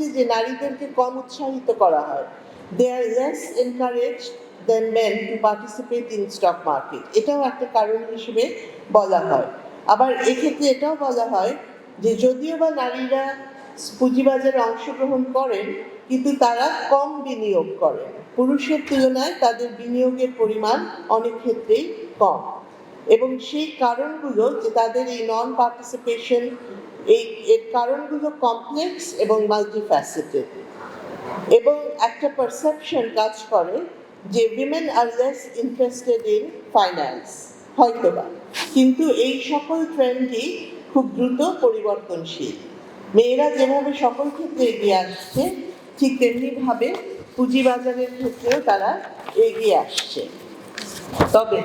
হচ্ছে যে নারীদেরকে কম উৎসাহিত করা হয়। They are less encourage then men to participate in stock market এটাও একটা কারণ হিসেবে বলা হয়। আবার এক্ষেত্রে এটাও বলা হয় যে যদিও বা নারীরা পুঁজিবাজারে অংশগ্রহণ করেন, কিন্তু তারা কম বিনিয়োগ করেন। পুরুষের তুলনায় তাদের বিনিয়োগের পরিমাণ অনেক ক্ষেত্রেই কম। এবং সেই কারণগুলো যে তাদের এই নন পার্টিসিপেশন এই, এর কারণগুলো কমপ্লেক্স এবং মাল্টিফ্যাসেটেড এবং একটা পারসেপশন কাজ করে যে women are less interested in finance হয়তোবা। কিন্তু এই সকল ট্রেন্ডই খুব দ্রুত পরিবর্তনশীল। মেয়েরা যেভাবে সকল ক্ষেত্রে এগিয়ে আসছে, ঠিক তেমনিভাবে পুঁজিবাজারের ক্ষেত্রেও তারা এগিয়ে আসছে। তবে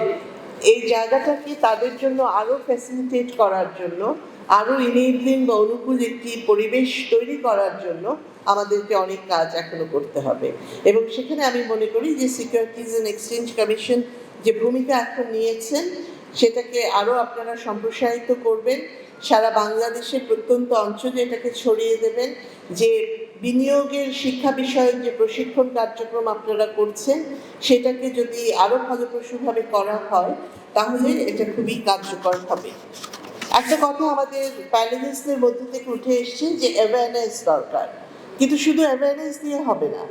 এই জায়গাটাকে তাদের জন্য আরও ফ্যাসিলিটেট করার জন্য আরও ইনেবলিং বা অনুকূল একটি পরিবেশ তৈরি করার জন্য আমাদেরকে অনেক কাজ এখনও করতে হবে। এবং সেখানে আমি মনে করি যে সিকিউরিটিজ অ্যান্ড এক্সচেঞ্জ কমিশন যে ভূমিকা এখন নিয়েছেন, সেটাকে আরও আপনারা সম্প্রসারিত করবেন। সারা বাংলাদেশের প্রত্যন্ত অঞ্চলে এটাকে ছড়িয়ে দেবেন যে বিনিয়োগের শিক্ষা বিষয়ক যে প্রশিক্ষণ কার্যক্রম আপনারা করছেন, সেটাকে যদি আরও ফলপ্রসূভাবে করা হয়, তাহলে এটা খুবই কার্যকর হবে। একটা কথা আমাদের প্যানেলিস্টদের মধ্যে থেকে উঠে এসছে যে অ্যাওয়ারনেস দরকার। কিন্তু শুধু অ্যাওয়ারনেস দিয়ে হবে না,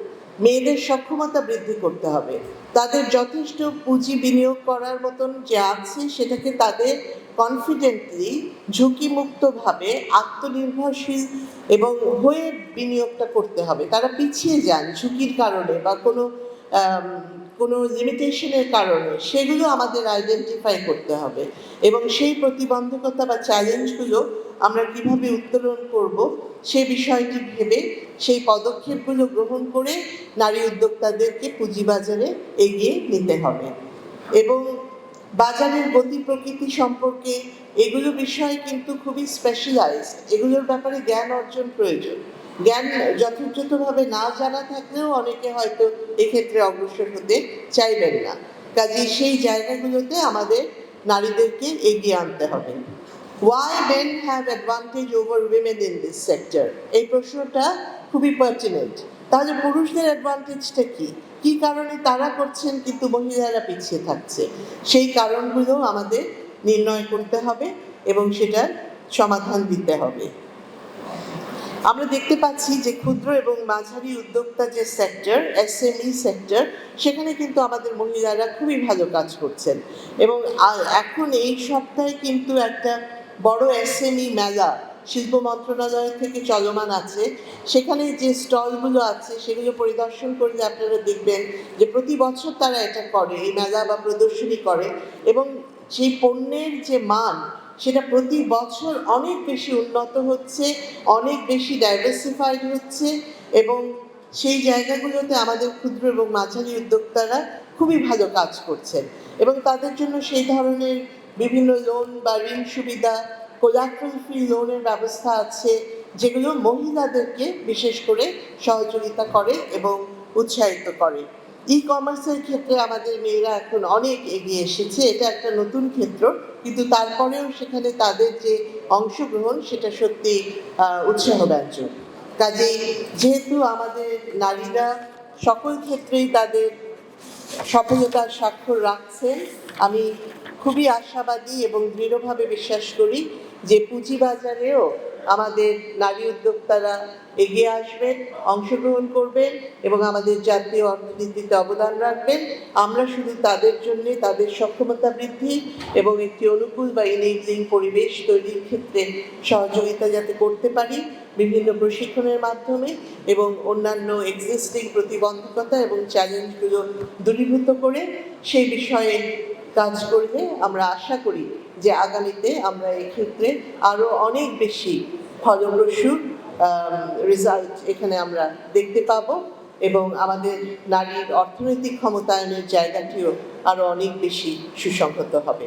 মেয়েদের সক্ষমতা বৃদ্ধি করতে হবে। তাদের যথেষ্ট পুঁজি বিনিয়োগ করার মতন যে আছে, সেটাকে তাদের কনফিডেন্টলি ঝুঁকিমুক্তভাবে আত্মনির্ভরশীল এবং হয়ে বিনিয়োগটা করতে হবে। তারা পিছিয়ে যান ঝুঁকির কারণে বা কোনো কোনো লিমিটেশনের কারণে সেগুলো আমাদের আইডেন্টিফাই করতে হবে এবং সেই প্রতিবন্ধকতা বা চ্যালেঞ্জগুলো আমরা কীভাবে উত্তোলন করব সে বিষয়টি ভেবে সেই পদক্ষেপগুলো গ্রহণ করে নারী উদ্যোক্তাদেরকে পুঁজিবাজারে এগিয়ে নিতে হবে। এবং বাজারের গতি প্রকৃতি সম্পর্কে এগুলো বিষয় কিন্তু খুবই স্পেশালাইজড এগুলোর ব্যাপারে জ্ঞান অর্জন প্রয়োজন। জ্ঞান যথাযথভাবে না জানা থাকলেও অনেকে হয়তো এক্ষেত্রে অগ্রসর হতে চাইবেন না। কাজে সেই জায়গাগুলোতে আমাদের নারীদেরকে এগিয়ে আনতে হবে। Why men have advantage over women in this sector এই প্রশ্নটা খুবই পার্টিনেন্ট তাহলে পুরুষদের অ্যাডভান্টেজটা কি? কি কারণে তারা করছেন কিন্তু মহিলারা পিছিয়ে থাকছে? সেই কারণগুলো আমাদের নির্ণয় করতে হবে এবং সেটার সমাধান দিতে হবে। আমরা দেখতে পাচ্ছি যে ক্ষুদ্র এবং মাঝারি উদ্যোক্তা যে সেক্টর এসএমই সেক্টর সেখানে কিন্তু আমাদের মহিলারা খুবই ভালো কাজ করছেন। এবং এখন এই সপ্তাহে কিন্তু একটা বড় এসএমই মেলা, শিল্প মন্ত্রণালয় থেকে চলমান আছে। সেখানে যে স্টলগুলো আছে, সেগুলো পরিদর্শন করলে আপনারা দেখবেন যে প্রতি বছর তারা এটা করে, এই মেলা বা প্রদর্শনী করে। এবং সেই পণ্যের যে মান সেটা প্রতি বছর অনেক বেশি উন্নত হচ্ছে, অনেক বেশি ডাইভার্সিফাইড হচ্ছে এবং সেই জায়গাগুলোতে আমাদের ক্ষুদ্র এবং মাঝারি উদ্যোক্তারা খুবই ভালো কাজ করছেন এবং তাদের জন্য সেই ধরনের বিভিন্ন লোন বা ঋণ সুবিধা কোলাট্রাল ফ্রি লোনের ব্যবস্থা আছে, যেগুলো মহিলাদেরকে বিশেষ করে সহযোগিতা করে এবং উৎসাহিত করে। ই কমার্সের ক্ষেত্রে আমাদের মেয়েরা এখন অনেক এগিয়ে এসেছে, এটা একটা নতুন ক্ষেত্র, কিন্তু তারপরেও সেখানে তাদের যে অংশগ্রহণ সেটা সত্যি উৎসাহব্যঞ্জক। কাজেই যেহেতু আমাদের নারীরা সকল ক্ষেত্রেই তাদের সফলতার স্বাক্ষর রাখছেন, আমি খুবই আশাবাদী এবং দৃঢ়ভাবে বিশ্বাস করি যে পুঁজিবাজারেও আমাদের নারী উদ্যোক্তারা এগিয়ে আসবেন, অংশগ্রহণ করবেন এবং আমাদের জাতীয় অর্থনীতিতে অবদান রাখবেন। আমরা শুধু তাদের জন্য, তাদের সক্ষমতা বৃদ্ধি এবং একটি অনুকূল বা ইনেবলিং পরিবেশ তৈরির ক্ষেত্রে সহযোগিতা যাতে করতে পারি বিভিন্ন প্রশিক্ষণের মাধ্যমে এবং অন্যান্য এক্সিস্টিং প্রতিবন্ধকতা এবং চ্যালেঞ্জগুলো দূরীভূত করে সেই বিষয়ে কাজ করলে আমরা আশা করি। যে আগামীতে আমরা এই ক্ষেত্রে আরও অনেক বেশি ফলপ্রসূ রেজাল্ট এখানে আমরা দেখতে পাব এবং আমাদের নারীর অর্থনৈতিক ক্ষমতায়নের জায়গাটিও আরও অনেক বেশি সুসংহত হবে।